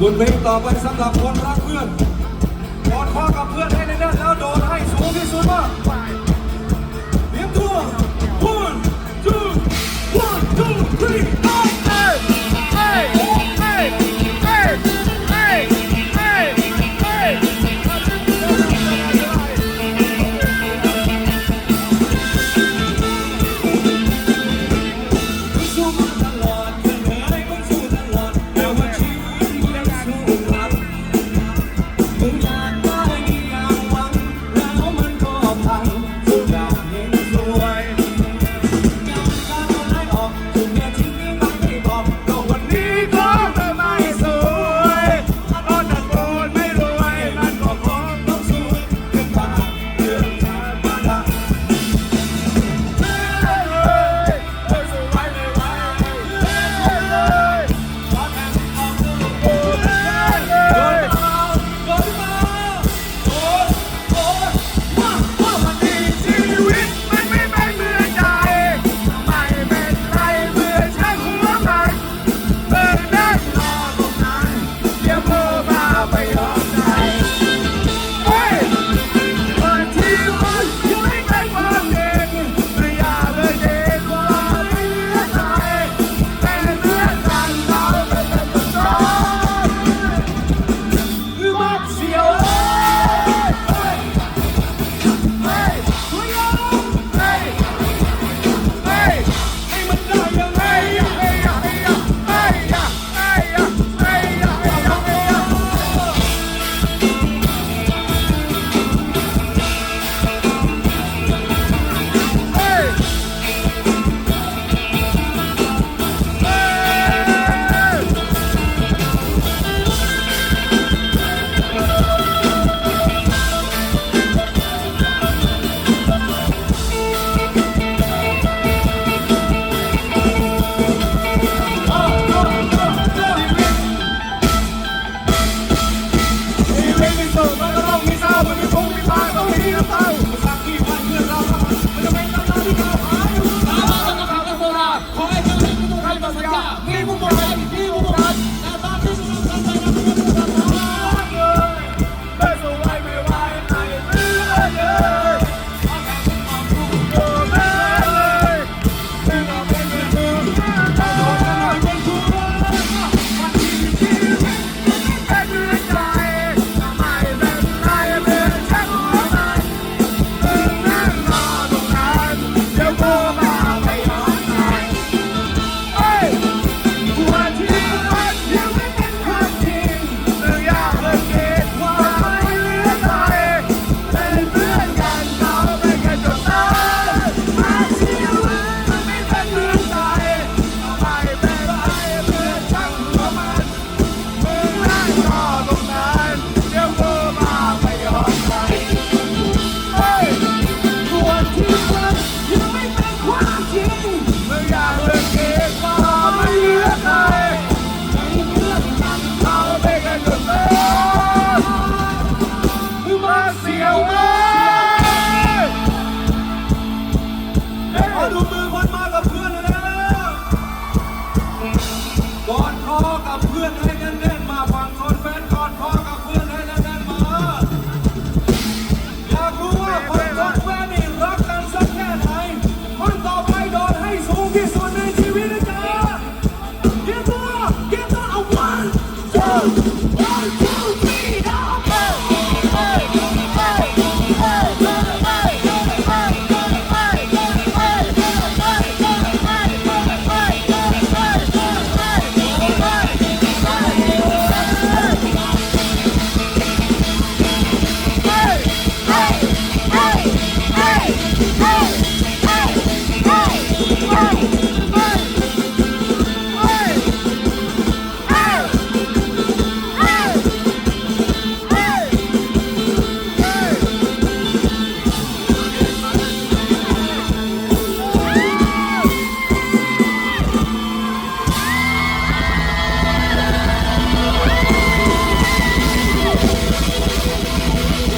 บนเพลงต่อไปสำหรับคนรักเพื่อนกอดข้อกับเพื่อนให้ใน่นๆแล้วโดดให้สูงที่สุดว่า